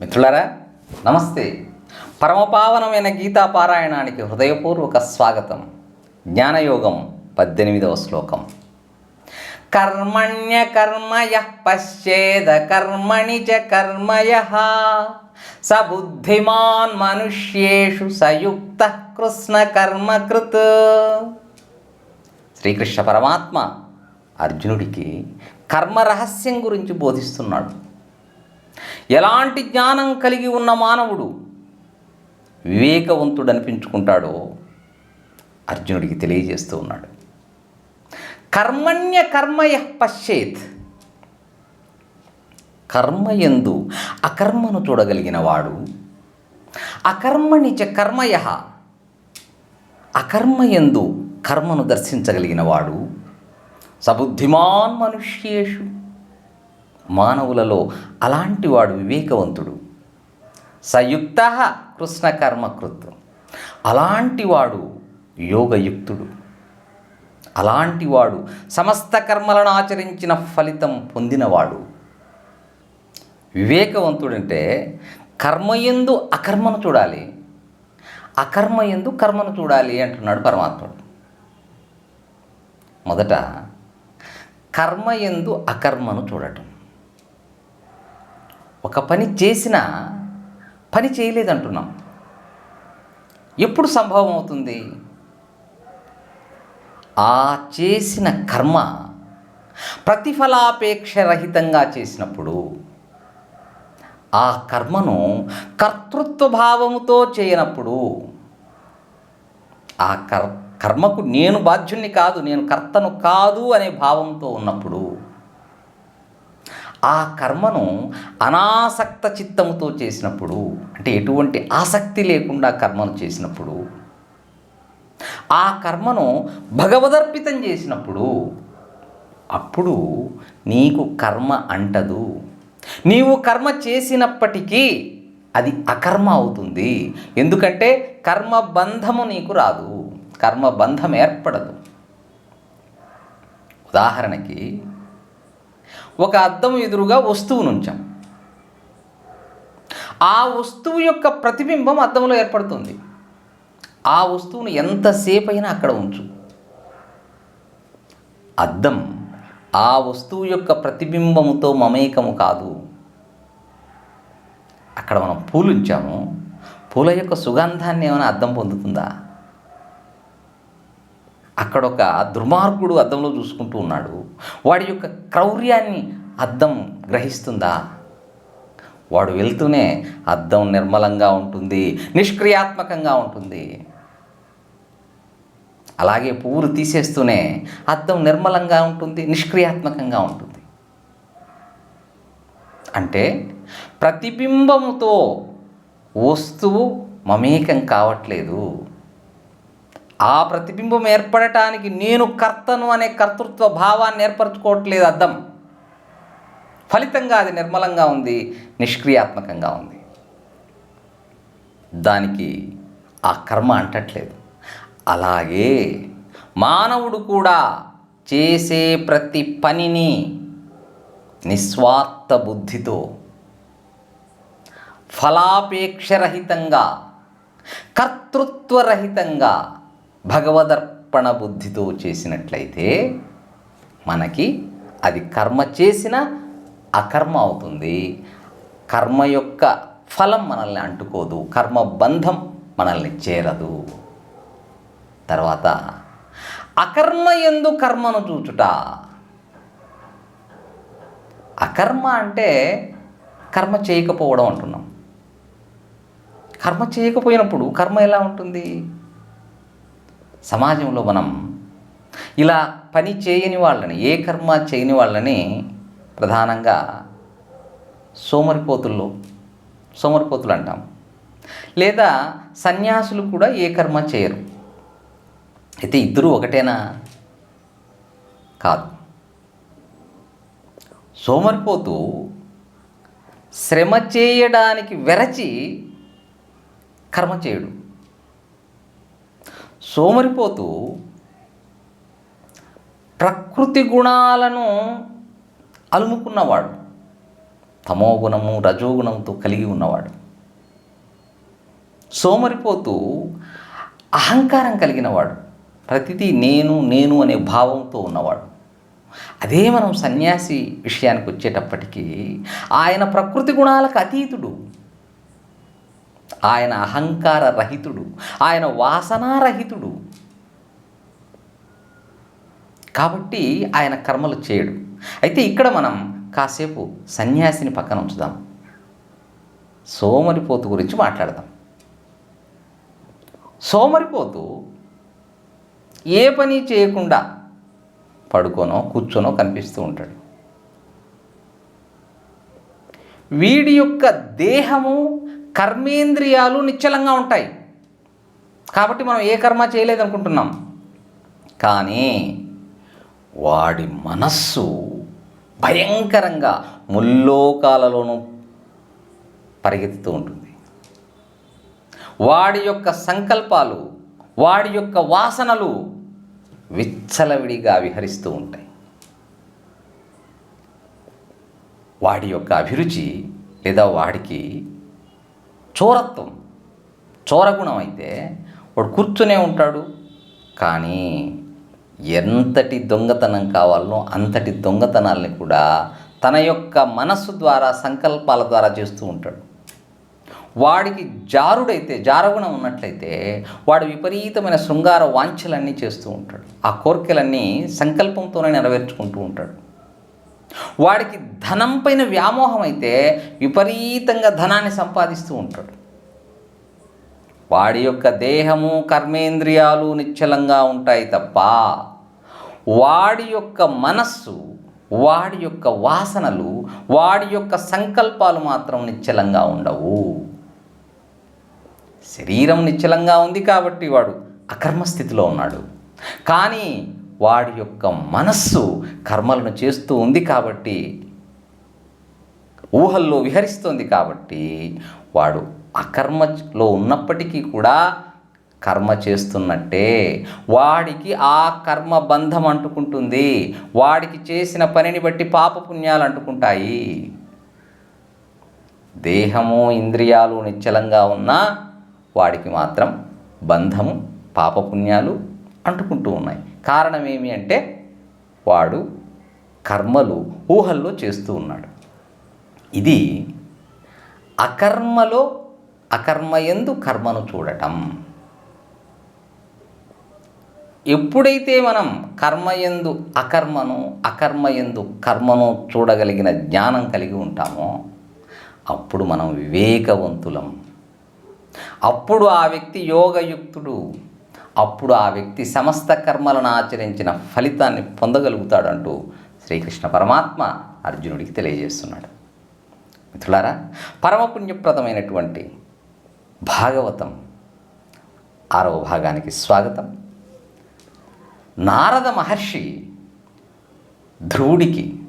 మిత్రులారా నమస్తే. పరమపావనమైన గీతా పారాయణానికి హృదయపూర్వక స్వాగతం. జ్ఞానయోగం పద్దెనిమిదవ శ్లోకం. కర్మణ్య కర్మయ పశ్చేద కర్మణి చ కర్మయ. స బుద్ధిమాన్ మనుష్యేషు సయుక్త కృష్ణ కర్మకృత్. శ్రీకృష్ణ పరమాత్మ అర్జునుడికి కర్మ రహస్యం గురించి బోధిస్తున్నాడు. ఎలాంటి జ్ఞానం కలిగి ఉన్న మానవుడు వివేకవంతుడు అనిపించుకుంటాడో అర్జునుడికి తెలియజేస్తూ ఉన్నాడు. కర్మణ్య కర్మయ పశ్చేత్. కర్మయందు అకర్మను చూడగలిగిన వాడు అకర్మణి చ కర్మయ అకర్మయందు కర్మను దర్శించగలిగిన వాడు సబుద్ధిమాన్ మనుష్యేషు. మానవులలో అలాంటి వాడు వివేకవంతుడు. సయుక్త కృష్ణ కర్మకృత్ అలాంటి వాడు యోగయుక్తుడు. అలాంటి వాడు సమస్త కర్మలను ఆచరించిన ఫలితం పొందినవాడు. వివేకవంతుడంటే కర్మయందు అకర్మను చూడాలి. అకర్మయందు కర్మను చూడాలి అంటున్నాడు పరమాత్ముడు. మొదట కర్మయందు అకర్మను చూడటం. ఒక పని చేసినా పని చేయలేదంటున్నాం. ఎప్పుడు సంభవం అవుతుంది? ఆ చేసిన కర్మ ప్రతిఫలాపేక్ష రహితంగా చేసినప్పుడు ఆ కర్మను కర్తృత్వ భావముతో చేయనప్పుడు ఆ కర్ కర్మకు నేను బాధ్యుణ్ణి కాదు నేను కర్తను కాదు అనే భావంతో ఉన్నప్పుడు ఆ కర్మను అనాసక్త చిత్తముతో చేసినప్పుడు అంటే ఎటువంటి ఆసక్తి లేకుండా కర్మను చేసినప్పుడు ఆ కర్మను భగవదర్పితం చేసినప్పుడు అప్పుడు నీకు కర్మ అంటదు. నీవు కర్మ చేసినప్పటికీ అది అకర్మ అవుతుంది. ఎందుకంటే కర్మ బంధము నీకు రాదు. కర్మ బంధం ఏర్పడదు. ఉదాహరణకి ఒక అద్దం ఎదురుగా వస్తువును ఉంచాం. ఆ వస్తువు యొక్క ప్రతిబింబం అద్దంలో ఏర్పడుతుంది. ఆ వస్తువును ఎంతసేపు అయినా అక్కడ ఉంచు. అద్దం ఆ వస్తువు యొక్క ప్రతిబింబముతో మమేకము కాదు. అక్కడ మనం పూలు ఉంచాము. పూల యొక్క సుగంధాన్ని ఏమైనా అద్దం పొందుతుందా? అక్కడ ఒక దుర్మార్గుడు అద్దంలో చూసుకుంటూ ఉన్నాడు. వాడి యొక్క క్రౌర్యాన్ని అద్దం గ్రహిస్తుందా? వాడు వెళ్తూనే అద్దం నిర్మలంగా ఉంటుంది నిష్క్రియాత్మకంగా ఉంటుంది. అలాగే పువ్వులు తీసేస్తూనే అద్దం నిర్మలంగా ఉంటుంది నిష్క్రియాత్మకంగా ఉంటుంది. అంటే ప్రతిబింబముతో వస్తువు మమేకం కావట్లేదు. ఆ ప్రతిబింబం ఏర్పడటానికి నేను కర్తను అనే కర్తృత్వ భావాన్ని ఏర్పరచుకోవట్లేదు అర్థం ఫలితంగా అది నిర్మలంగా ఉంది నిష్క్రియాత్మకంగా ఉంది. దానికి ఆ కర్మ అంటట్లేదు. అలాగే మానవుడు కూడా చేసే ప్రతి పనిని నిస్వార్థ బుద్ధితో ఫలాపేక్షరహితంగా కర్తృత్వరహితంగా భగవదర్పణ బుద్ధితో చేసినట్లయితే మనకి అది కర్మ చేసిన అకర్మ అవుతుంది. కర్మ యొక్క ఫలం మనల్ని అంటుకోదు. కర్మ బంధం మనల్ని చేరదు. తర్వాత అకర్మ ఎందు కర్మను చూచుట. అకర్మ అంటే కర్మ చేయకపోవడం అంటున్నాం. కర్మ చేయకపోయినప్పుడు కర్మ ఎలా ఉంటుంది? సమాజంలో మనం ఇలా పని చేయని వాళ్ళని ఏ కర్మ చేయని వాళ్ళని ప్రధానంగా సోమరిపోతుల్లో సోమరిపోతులు అంటాం. లేదా సన్యాసులు కూడా ఏ కర్మ చేయరు. అయితే ఇద్దరు ఒకటేనా? కాదు. సోమరిపోతు శ్రమ చేయడానికి వెరచి కర్మ చేయడు. సోమరిపోతూ ప్రకృతి గుణాలను అలుముకున్నవాడు. తమోగుణము రజోగుణంతో కలిగి ఉన్నవాడు. సోమరిపోతూ అహంకారం కలిగినవాడు. ప్రతిదీ నేను నేను అనే భావంతో ఉన్నవాడు. అదే మనం సన్యాసి విషయానికి వచ్చేటప్పటికీ ఆయన ప్రకృతి గుణాలకు అతీతుడు. ఆయన అహంకార రహితుడు ఆయన వాసనారహితుడు కాబట్టి ఆయన కర్మలు చేయడు. అయితే ఇక్కడ మనం కాసేపు సన్యాసిని పక్కన ఉంచుదాం. సోమరిపోతు గురించి మాట్లాడదాం. సోమరిపోతు ఏ పని చేయకుండా పడుకోనో కూర్చోనో కనిపిస్తూ ఉంటాడు. వీడి యొక్క దేహము కర్మేంద్రియాలు నిశ్చలంగా ఉంటాయి. కాబట్టి మనం ఏ కర్మ చేయలేదనుకుంటున్నాం. కానీ వాడి మనస్సు భయంకరంగా ముల్లోకాలలోనూ పరిగెత్తుతూ ఉంటుంది. వాడి యొక్క సంకల్పాలు వాడి యొక్క వాసనలు విచ్చలవిడిగా విహరిస్తూ ఉంటాయి. వాడి యొక్క అభిరుచి లేదా వాడికి చోరత్వం చోరగుణం అయితే వాడు కూర్చునే ఉంటాడు. కానీ ఎంతటి దొంగతనం కావాలనో అంతటి దొంగతనాల్ని కూడా తన యొక్క మనస్సు ద్వారా సంకల్పాల ద్వారా చేస్తూ ఉంటాడు. వాడికి జారుడైతే జారగుణం ఉన్నట్లయితే వాడు విపరీతమైన శృంగార వాంఛలన్నీ చేస్తూ ఉంటాడు. ఆ కోరికలన్నీ సంకల్పంతోనే నెరవేర్చుకుంటూ ఉంటాడు. వాడికి ధనం పైన వ్యామోహం అయితే విపరీతంగా ధనాన్ని సంపాదిస్తూ ఉంటాడు. వాడి యొక్క దేహము కర్మేంద్రియాలు నిశ్చలంగా ఉంటాయి తప్ప వాడి యొక్క మనస్సు వాడి యొక్క వాసనలు వాడి యొక్క సంకల్పాలు మాత్రం నిశ్చలంగా ఉండవు. శరీరం నిశ్చలంగా ఉంది కాబట్టి వాడు అకర్మ స్థితిలో ఉన్నాడు. కానీ వాడి యొక్క మనస్సు కర్మలను చేస్తూ ఉంది కాబట్టి ఊహల్లో విహరిస్తుంది కాబట్టి వాడు అకర్మలో ఉన్నప్పటికీ కూడా కర్మ చేస్తున్నట్టే. వాడికి ఆ కర్మ బంధం అంటుకుంటుంది. వాడికి చేసిన పనిని బట్టి పాపపుణ్యాలు అంటుకుంటాయి. దేహము ఇంద్రియాలు నిశ్చలంగా ఉన్నా వాడికి మాత్రం బంధము పాపపుణ్యాలు అంటుకుంటూ ఉన్నాయి. కారణం ఏమి అంటే వాడు కర్మలు ఊహల్లో చేస్తూ ఉన్నాడు. ఇది అకర్మలో అకర్మయందు కర్మను చూడటం. ఎప్పుడైతే మనం కర్మయందు అకర్మను అకర్మయందు కర్మను చూడగలిగిన జ్ఞానం కలిగి ఉంటామో అప్పుడు మనం వివేకవంతులం. అప్పుడు ఆ వ్యక్తి యోగయుక్తుడు. అప్పుడు ఆ వ్యక్తి సమస్త కర్మలను ఆచరించిన ఫలితాన్ని పొందగలుగుతాడంటూ శ్రీకృష్ణ పరమాత్మ అర్జునుడికి తెలియజేస్తున్నాడు. మిత్రులారా పరమపుణ్యప్రదమైనటువంటి భాగవతం ఆరవ భాగానికి స్వాగతం. నారద మహర్షి ధ్రువుడికి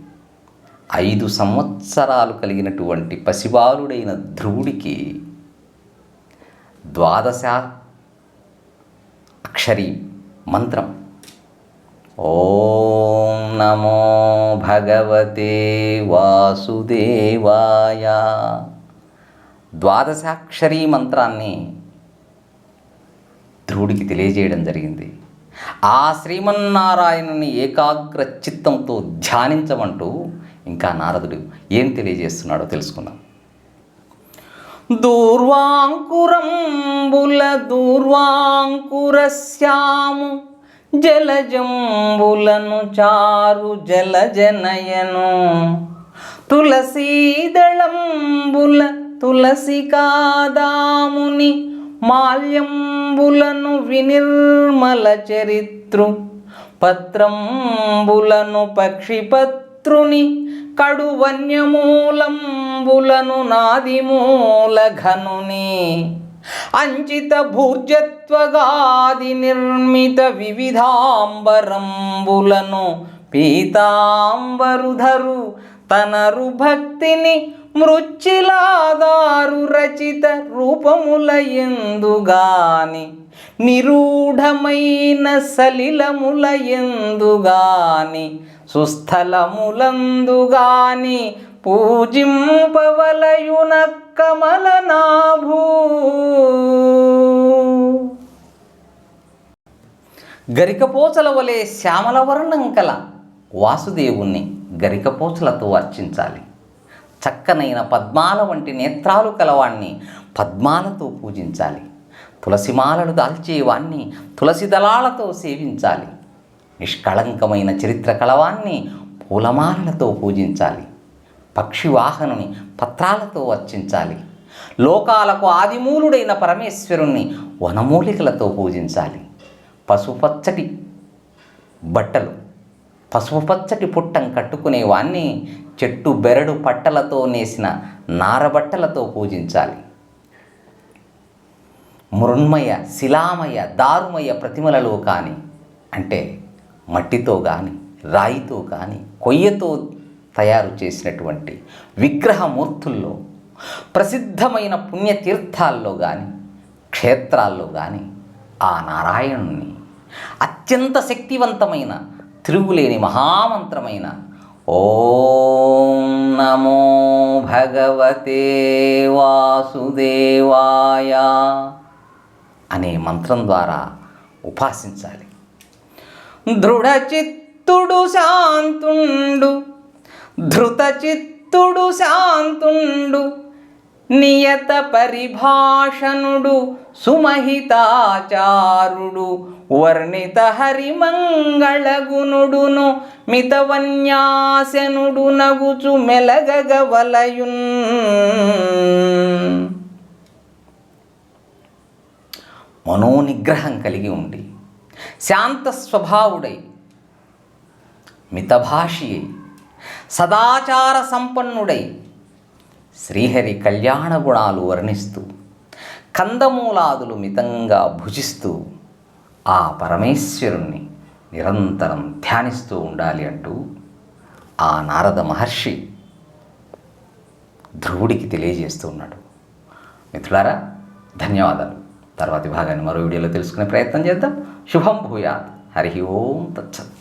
ఐదు సంవత్సరాలు కలిగినటువంటి పసిబాలుడైన ధ్రువుడికి ద్వాదశ అక్షరి మంత్రం. ఓం నమో భగవతే వాసుదేవాయ. ద్వాదశాక్షరీ మంత్రాన్ని ధ్రువుడికి తెలియజేయడం జరిగింది. ఆ శ్రీమన్నారాయణుని ఏకాగ్ర చిత్తంతో ధ్యానించమంటూ ఇంకా నారదుడు ఏం తెలియజేస్తున్నాడో తెలుసుకుందాం. దూర్వాంకురంబుల దూర్వాంకురస్యాము జలజంబులను చారు జలజనయను. తులసీదళంబుల తులసికాదాముని మాల్యంబులను వినిర్మల చరిత్రు పత్రంబులను శత్రుని కడు వన్యమూలంబులను నాదిమూల ఘనుని అంచిత భూర్జత్వగాది నిర్మిత వివిధాంబరంబులను పీతాంబరుధరు తనరు భక్తిని మృచ్చిలాదారు రచిత రూపముల ఎందుగాని. నిరూఢమైన సలిలముల ఎందుగాని. సుస్థలములందుగాని పూజింపవలయున కమలనాభూ గరికపోచల వలె శ్యామలవర్ణం కల వాసుదేవుణ్ణి గరికపోచలతో అర్చించాలి. చక్కనైన పద్మాల వంటి నేత్రాలు కలవాణ్ణి పద్మాలతో పూజించాలి. తులసిమాలలు దాల్చేవాణ్ణి తులసి దళాలతో సేవించాలి. నిష్కళంకమైన చరిత్ర కళవాన్ని పూలమాలలతో పూజించాలి. పక్షివాహనుని పత్రాలతో అర్చించాలి. లోకాలకు ఆదిమూలుడైన పరమేశ్వరుణ్ణి వనమూలికలతో పూజించాలి. పసుపచ్చటి బట్టలు పసుపు పచ్చటి పుట్టం కట్టుకునేవాన్ని చెట్టు బెరడు పట్టలతో నేసిన నారబట్టలతో పూజించాలి. మృణ్మయ శిలామయ దారుమయ ప్రతిమలలో కానీ అంటే మట్టితో కానీ రాయితో కానీ కొయ్యతో తయారు చేసినటువంటి విగ్రహమూర్తుల్లో ప్రసిద్ధమైన పుణ్యతీర్థాల్లో కానీ క్షేత్రాల్లో కానీ ఆ నారాయణుని అత్యంత శక్తివంతమైన తిరుగులేని మహామంత్రమైన ఓం నమో భగవతే వాసుదేవాయ అనే మంత్రం ద్వారా ఉపాసించాలి. దృఢచిత్తుడు శాంతుండు ధృతచిత్తుడు శాంతుండు నియత పరిభాషణుడు సుమహితాచారుడు వర్ణిత హరిమంగళగుణుడును మితవన్యాసనుడు నగుచు మెలగగవలయున్. మనోనిగ్రహం కలిగి ఉండి శాంత స్వభావుడై మితభాషి అయి సదాచార సంపన్నుడై శ్రీహరి కళ్యాణ గుణాలు వర్ణిస్తూ కందమూలాదులు మితంగా భుజిస్తూ ఆ పరమేశ్వరుణ్ణి నిరంతరం ధ్యానిస్తూ ఉండాలి అంటూ ఆ నారద మహర్షి ధ్రువుడికి తెలియజేస్తూ ఉన్నాడు. మిత్రులారా ధన్యవాదాలు. తర్వాతి భాగాన్ని మరో వీడియోలో తెలుసుకునే ప్రయత్నం చేద్దాం. శుభం భూయాత్. హరి ఓం తచ్చత్